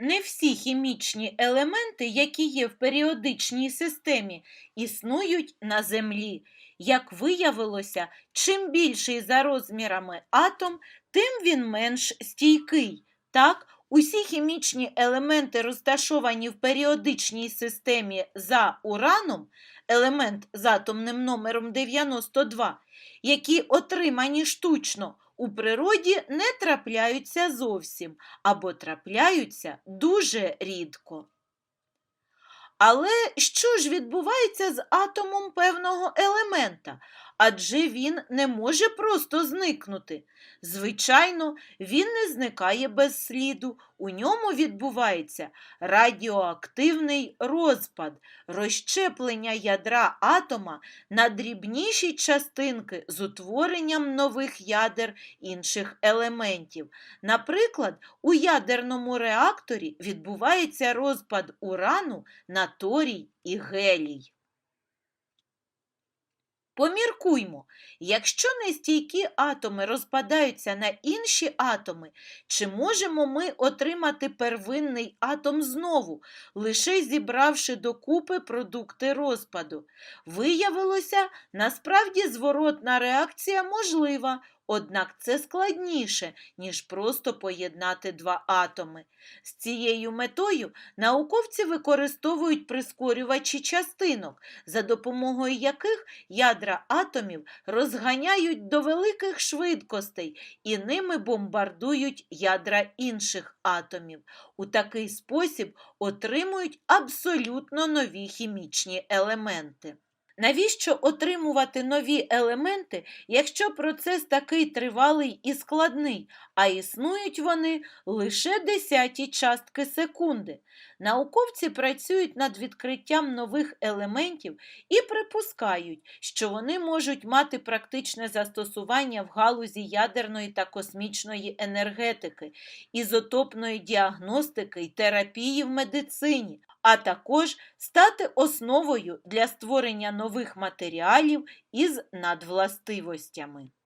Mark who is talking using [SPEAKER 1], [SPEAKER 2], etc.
[SPEAKER 1] не всі хімічні елементи, які є в періодичній системі, існують на Землі. Як виявилося, чим більший за розмірами атом, тим він менш стійкий. Так, усі хімічні елементи, розташовані в періодичній системі за ураном, елемент з атомним номером 92, які отримані штучно, у природі не трапляються зовсім або трапляються дуже рідко. Але що ж відбувається з атомом певного елемента? Адже він не може просто зникнути. Звичайно, він не зникає без сліду. У ньому відбувається радіоактивний розпад, розщеплення ядра атома на дрібніші частинки з утворенням нових ядер інших елементів. Наприклад, у ядерному реакторі відбувається розпад урану на торій і гелій. Поміркуймо, якщо нестійкі атоми розпадаються на інші атоми, чи можемо ми отримати первинний атом знову, лише зібравши докупи продукти розпаду? Виявилося, насправді зворотна реакція можлива, однак це складніше, ніж просто поєднати два атоми. З цією метою науковці використовують прискорювачі частинок, за допомогою яких ядра атомів розганяють до великих швидкостей і ними бомбардують ядра інших атомів. У такий спосіб отримують абсолютно нові хімічні елементи. Навіщо отримувати нові елементи, якщо процес такий тривалий і складний, а існують вони лише десяті частки секунди? Науковці працюють над відкриттям нових елементів і припускають, що вони можуть мати практичне застосування в галузі ядерної та космічної енергетики, ізотопної діагностики й терапії в медицині, а також стати основою для створення нових матеріалів із надвластивостями.